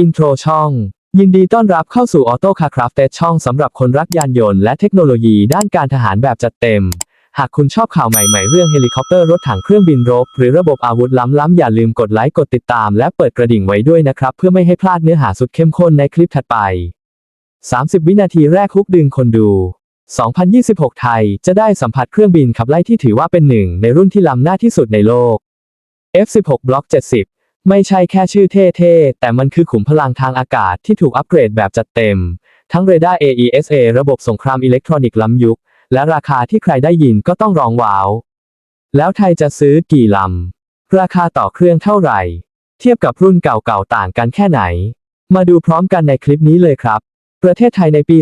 อินโทรช่อง ยินดีต้อนรับเข้าสู่ออโต้คาคราฟเตช่องสำหรับคนรักยานยนต์และเทคโนโลยีด้านการทหารแบบจัดเต็ม หากคุณชอบข่าวใหม่ๆ เรื่องเฮลิคอปเตอร์รถถังเครื่องบินรบ หรือระบบอาวุธล้ำๆอย่าลืมกดไลค์กดติดตาม และเปิดกระดิ่งไว้ด้วยนะครับ เพื่อไม่ให้พลาดเนื้อหาสุดเข้มข้นในคลิปถัดไป 30 วินาทีแรกฮุกดึงคนดู 2026 ไทยจะได้สัมผัสเครื่องบินขับไล่ที่ถือว่าเป็นหนึ่งในรุ่นที่ล้ำหน้าที่สุดในโลก F16 Block 70 ไม่ใช่แค่ชื่อเท่ๆ แต่มันคือขุมพลังทางอากาศที่ถูกอัปเกรดแบบจัดเต็ม ทั้งเรดาร์ AESA ระบบสงครามอิเล็กทรอนิกส์ล้ำยุค และราคาที่ใครได้ยินก็ต้องร้องว้าว แล้วไทยจะซื้อกี่ลำ ราคาต่อเครื่องเท่าไหร่ เทียบกับรุ่นเก่าๆ ต่างกันแค่ไหน มาดูพร้อมกันในคลิปนี้เลยครับ ประเทศไทยในปี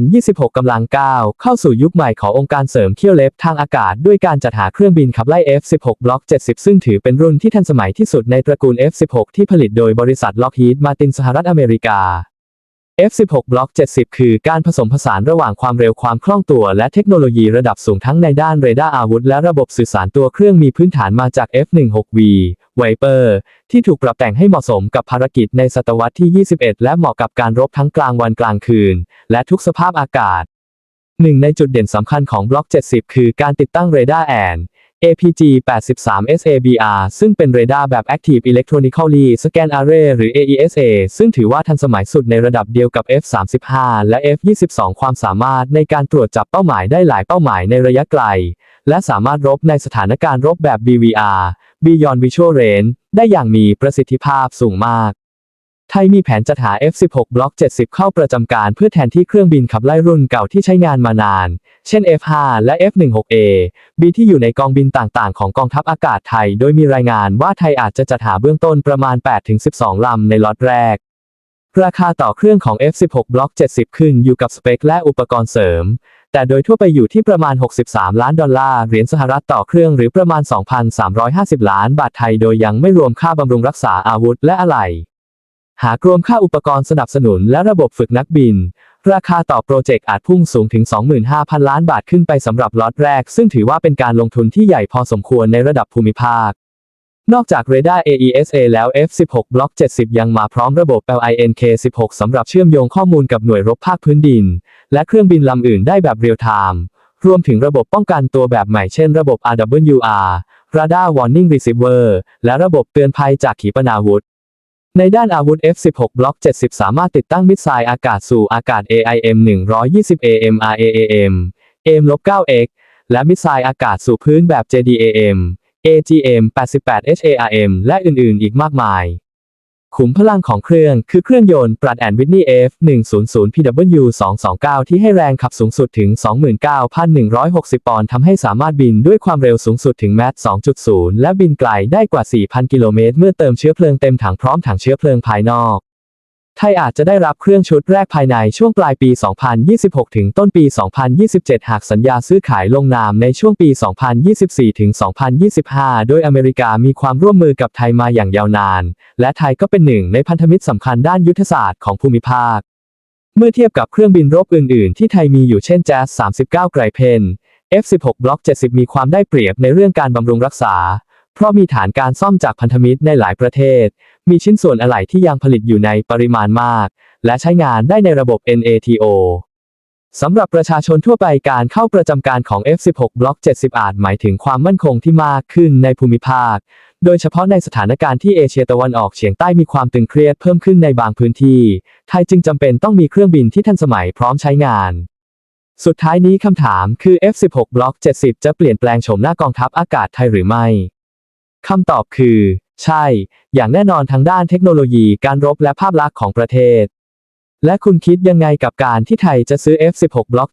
2026 กำลังก้าวเข้าสู่ยุคใหม่ขององค์การเสริมเขี้ยวเล็บทางอากาศด้วยการจัดหาเครื่องบินขับไล่ F16 Block 70 ซึ่งถือเป็นรุ่นที่ทันสมัยที่สุดในตระกูล F16 ที่ผลิตโดยบริษัท Lockheed Martin สหรัฐอเมริกา F16 Block 70 คือการผสมผสานระหว่างความเร็วความคล่องตัวและเทคโนโลยีระดับสูงทั้งในด้านเรดาร์อาวุธและระบบสื่อสารตัวเครื่องมีพื้นฐานมาจาก F16V Viper ที่ถูกปรับแต่งให้เหมาะสมกับภารกิจในศตวรรษที่ 21 และเหมาะกับการรบทั้งกลางวันกลางคืน และทุกสภาพอากาศหนึ่งในจุดเด่นสำคัญของบล็อก70 คือการติดตั้งเรดาร์แอน APG 83 SABR ซึ่งเป็นเรดาร์แบบ Active Electronically Scan Array หรือ AESA ซึ่งถือว่าทันสมัยสุดในระดับเดียวกับ F35 และ F22 ความสามารถในการตรวจจับเป้าหมายได้หลายเป้าหมายในระยะไกล และสามารถรบในสถานการณ์รบแบบ BVR Beyond Visual Range ได้อย่างมีประสิทธิภาพสูงมาก ไทยมีแผนจัดหา F16 Block 70 เข้าประจำการเพื่อแทนที่เครื่องบินขับไล่รุ่นเก่าที่ใช้งานมานาน เช่น F5 และ F16A B ที่อยู่ในกองบินต่างๆ ของกองทัพอากาศไทย โดยมีรายงานว่าไทยอาจจะจัดหาเบื้องต้นประมาณ 8-12 ลำในล็อตแรกราคาต่อเครื่องของ F16 Block 70 ขึ้นอยู่กับสเปคและอุปกรณ์เสริม แต่โดยทั่วไปอยู่ที่ประมาณ 63 ล้านดอลลาร์เหรียญสหรัฐต่อเครื่องหรือประมาณ 2,350 ล้านบาทไทยโดยยังไม่รวมค่าบำรุงรักษาอาวุธและอะไหล่ หากรวมค่าอุปกรณ์สนับสนุนและระบบฝึกนักบิน ราคาต่อโปรเจกต์อาจพุ่งสูงถึง 25,000 ล้านบาทขึ้นไปสำหรับล็อตแรก ซึ่งถือว่าเป็นการลงทุนที่ใหญ่พอสมควรในระดับภูมิภาค นอกจากเรดาร์ AESA แล้ว F16 Block 70 ยังมาพร้อมระบบ LINK-16 สำหรับเชื่อมโยงข้อมูลกับหน่วยรบภาคพื้นดิน และเครื่องบินลำอื่นได้แบบเรียลไทม์รวมถึงระบบป้องกันตัวแบบใหม่เช่นระบบ RWR Radar Warning Receiver และระบบเตือนภัยจากขีปนาวุธ ในด้านอาวุธ F16 Block 70 สามารถติดตั้งมิสไซล์อากาศสู่อากาศ AIM 120 AM RAAM AIM-9X และมิสไซล์อากาศสู่พื้นแบบ JDAM AGM 88 HARM และอื่นๆ อีกมากมาย ขุมพลังของเครื่อง คือเครื่องยนต์ปรัดแอนวิทนี F 100 PW 229ที่ให้แรงขับสูงสุดถึง 29,160 ปอนด์ทำให้สามารถบินด้วยความเร็วสูงสุดถึงแมท2.0 และบินไกลได้กว่า 4,000 กิโลเมตร เมื่อเติมเชื้อเพลิงเต็มถังพร้อมถังเชื้อเพลิงภายนอก ทยอาจจะได้รับเครื่องชุดแรกภายในช่วงปลายปี 2026 ถึงต้นปี 2027 หากสัญญาซื้อขายลงนามในช่วงปี 2024 ถึง 2025 โดยอเมริกามีความร่วมมือกับไทยมาอย่างยาวนาน และไทยก็เป็นหนึ่งในพันธมิตรสำคัญด้านยุทธศาสตร์ของภูมิภาค เมื่อเทียบกับเครื่องบินรบอื่น ๆ ที่ไทยมีอยู่เช่น Jazz 39 ไกรเพน F16 Block 70 มีความได้เปรียบในเรื่องการบำรุงรักษา เพราะมีฐานการซ่อมจากพันธมิตรในหลายประเทศ มีชิ้นส่วนอะไหล่ที่ยังผลิตอยู่ในปริมาณมาก และใช้งานได้ในระบบ NATO สำหรับประชาชนทั่วไปการเข้าประจำการของ F16 Block 70 อาจหมายถึงความมั่นคงที่มากขึ้นในภูมิภาค โดยเฉพาะในสถานการณ์ที่เอเชียตะวันออกเฉียงใต้มีความตึงเครียดเพิ่มขึ้นในบางพื้นที่ ไทยจึงจำเป็นต้องมีเครื่องบินที่ทันสมัยพร้อมใช้งาน สุดท้ายนี้คำถามคือ F16 Block 70 จะเปลี่ยนแปลงโฉมหน้ากองทัพอากาศไทยหรือไม่ คำตอบคือ ใช่ อย่างแน่นอนทั้งด้านเทคโนโลยีการรบและภาพลักษณ์ของประเทศ และคุณคิดยังไงกับการที่ไทยจะซื้อ F16 Block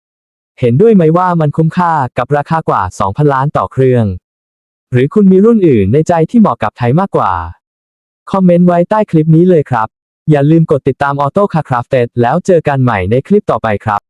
70 เห็นด้วยไหมว่ามันคุ้มค่ากับราคากว่า 2,000 ล้านต่อเครื่อง หรือคุณมีรุ่นอื่นในใจที่เหมาะกับไทยมากกว่า คอมเมนต์ไว้ใต้คลิปนี้เลยครับ อย่าลืมกดติดตาม Auto Car Crafted แล้วเจอกันใหม่ในคลิปต่อไปครับ